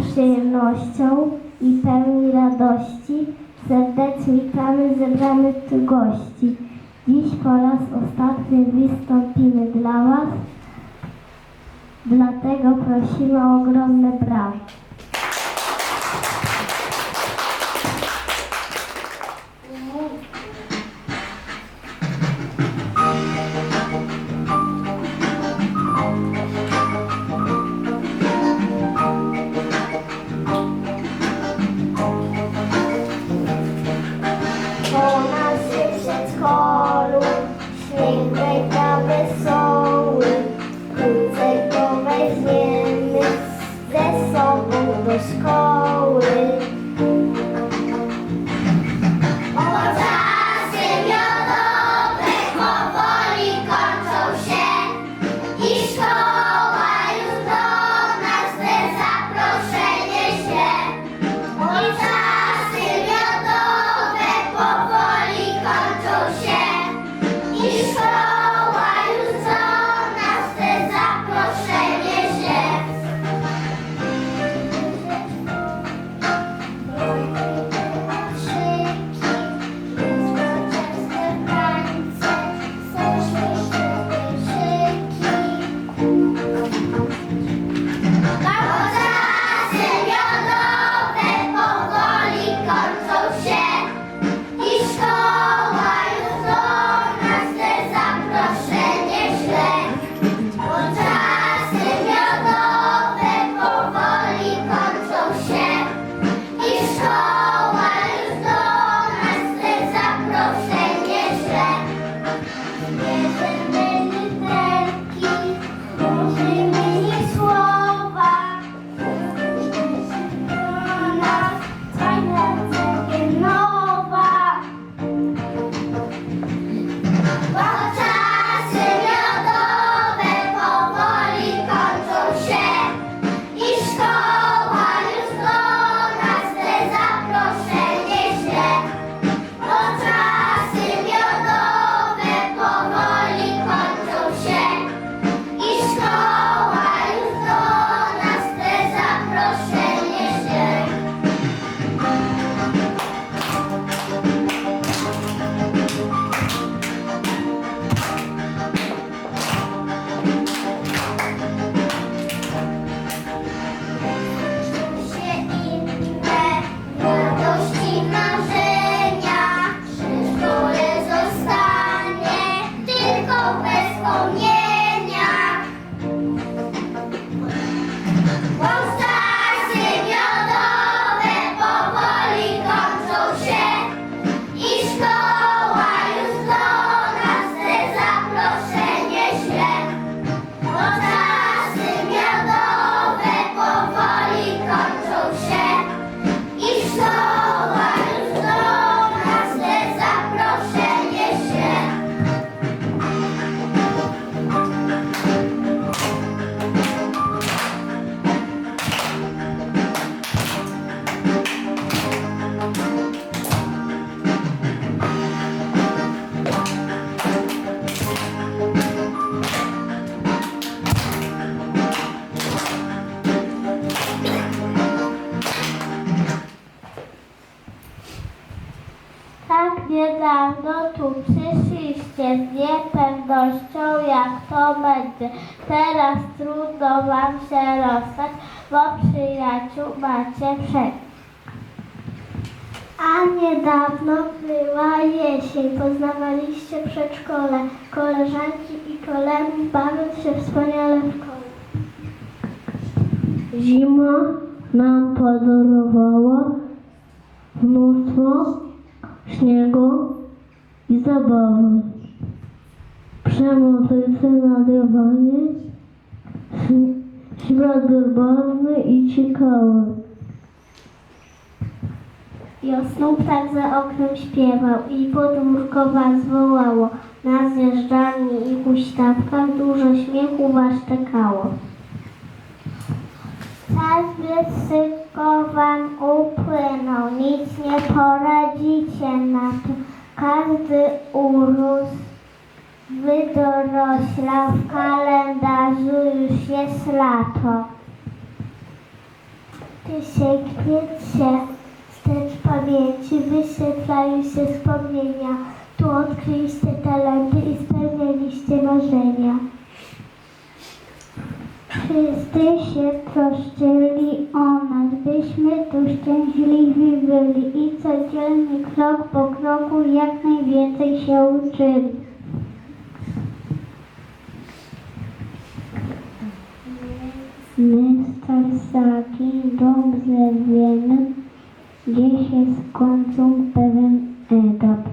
przyjemnością i pełni radości serdecznie witamy zebranych tu gości. Dziś po raz ostatni wystąpimy dla Was, dlatego prosimy o ogromne brawa. z niepewnością, jak to będzie. Teraz trudno wam się rozstać, bo przyjaciół macie przed. A niedawno była jesień, poznawaliście przedszkole, koleżanki i kolegi, bawiąc się wspaniale w kole. Zima nam podarowała mnóstwo śniegu i zabawy. Czemu to jest nadrobany, śladobany i ciekawy. Wiosną ptak za oknem śpiewał i podmórkowa zwołało. Na zjeżdżalni i huśtawkach dużo śmiechu was czekało. Czas tak wysyko upłynął, nic nie poradzicie na to. Każdy urósł wydorośla, w kalendarzu już jest lato. Wysięgnięcie wstecz pamięci, wyświetlają się wspomnienia. Tu odkryliście talenty i spełniliście marzenia. Wszyscy się troszczyli o nas, byśmy tu szczęśliwi byli i codziennie krok po kroku jak najwięcej się uczyli. My starsaki dobrze wiemy, gdzie się skończył pewien etap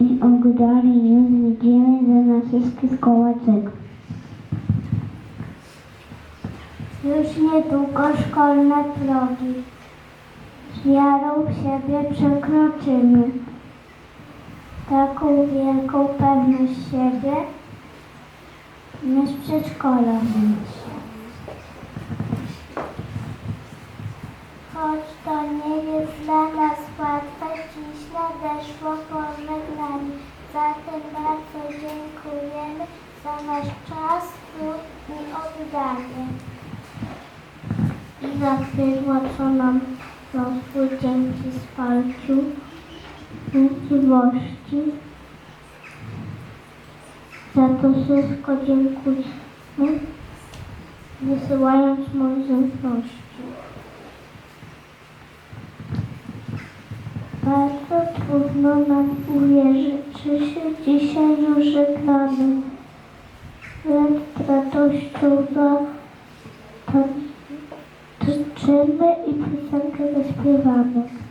i oglądali już widzimy, że na wszystkich szkoła. Już niedługo szkolne drogi z wiarą w siebie przekroczymy. Taką wielką pewność siebie niż przedszkola. słówko dziękuję mu, wysyłając mu wdzięczności. Bardzo trudno nam uwierzyć, że się dzisiaj już żegnamy. Lecz z radością na i piosenkę zaśpiewamy.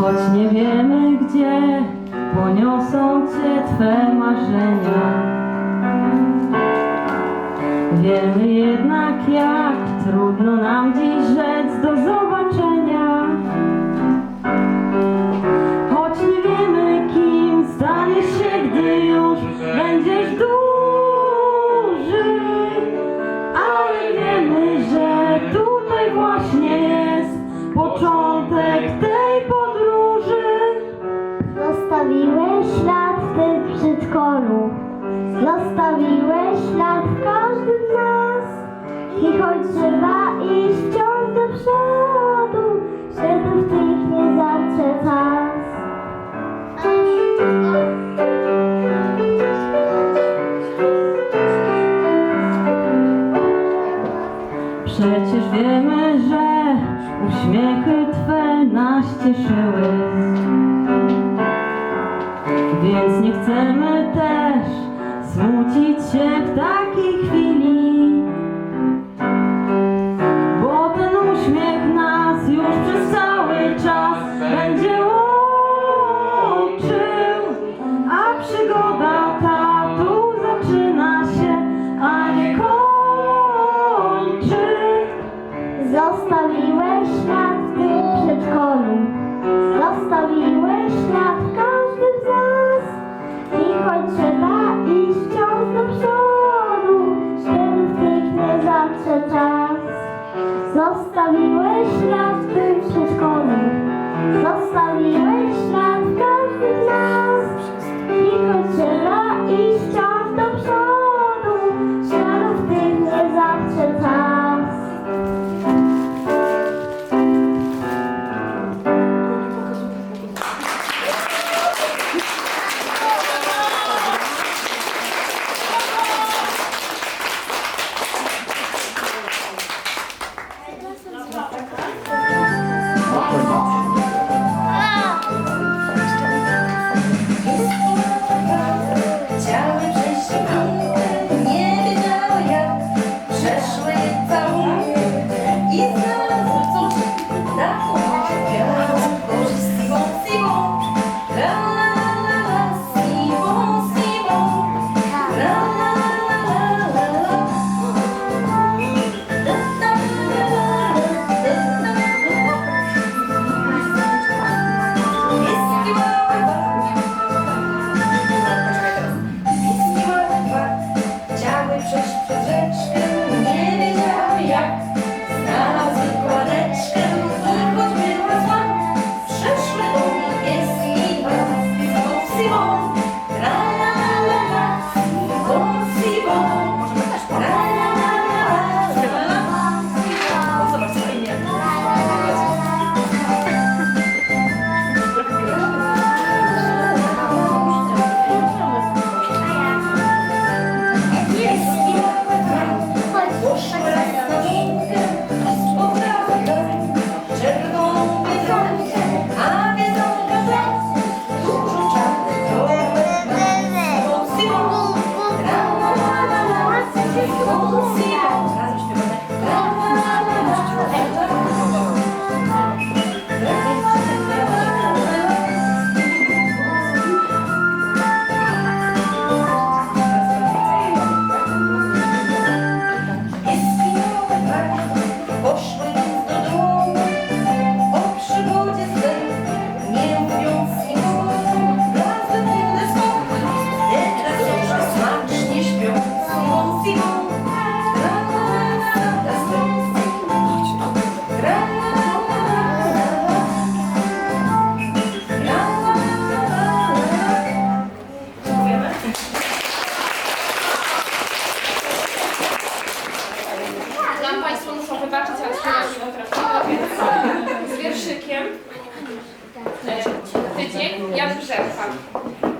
Choć nie wiemy gdzie poniosą Cię Twe marzenia. Wiemy jednak jak trudno nam dziś rzec do zobaczenia. przedszkolu. Zostawiłeś ślad w każdym z nas i choć trzeba iść do przodu, żeby w tych nie czas. Przecież wiemy, że uśmiechy Twe nas cieszyły. chcemy też smucić się w tak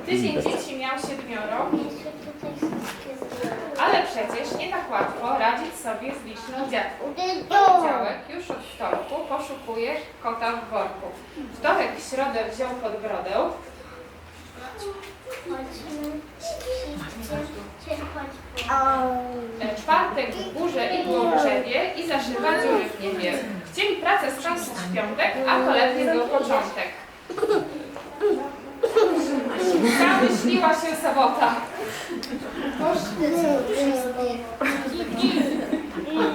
Tydzień dzieci miał siedmioro, ale przecież nie tak łatwo radzić sobie z liczną dziadką. Poniedziałek już od wtorku poszukuje kota w worku. Wtorek w środę wziął pod brodę. Czwartek w górze i w drzewie i zaszywa dziury w niebie. Chcieli pracę skończyć w piątek, a kolejny był początek. Zbliżyła się sobota.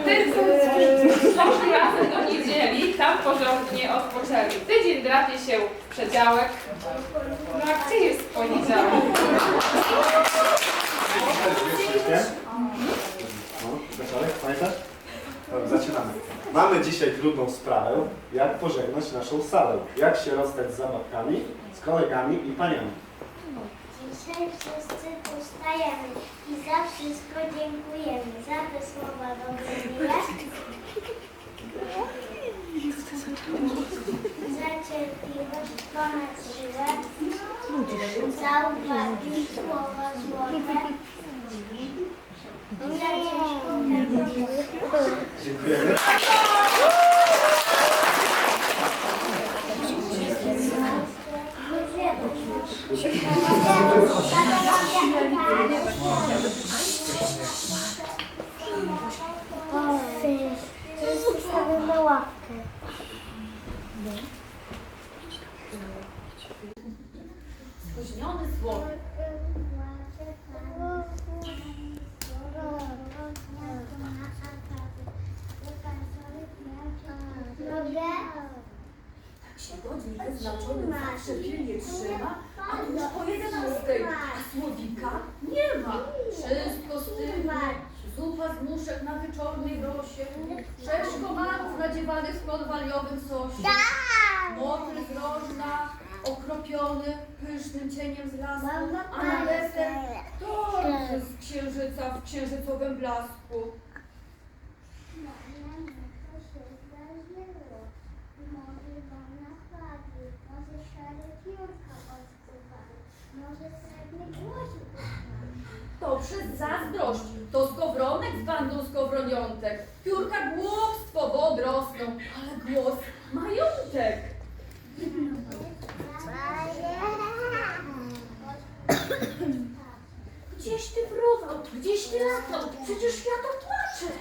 Ty poszli razem do niedzieli, tam porządnie odpoczęli. Tydzień drapie się w przedziałek. No a gdzie jest poniedziałek? Pamiętasz? Zaczynamy. Mamy dzisiaj trudną sprawę, jak pożegnać naszą salę. Jak się rozstać z zabawkami, z kolegami i paniami. Dzisiaj wszyscy powstajemy i za wszystko dziękujemy. Za te słowa dobre. Za cierpliwość ponad siłę. Za uwagi słowa złote. Dziękujemy. Spóźniony słowo. Mogę? się godzin wyznaczony zawsze pilnie trzyma, a tu już po jedenastej, a słowika nie ma. Wszystko stygnie, zupa z muszek na wieczornej rosie, sześć komarów nadziewanych w konwaliowym sosie, mokry z rożna, okropiony pysznym cieniem z lasu, a na deser tort z księżyca w księżycowym blasku. To przez zazdrość, to skowronek z bandą skowroniątek. Piórka głupstwo, bo odrosną, ale głos majątek. Gdzieś ty fruwał, gdzieś ty latał, przecież ja to płaczę.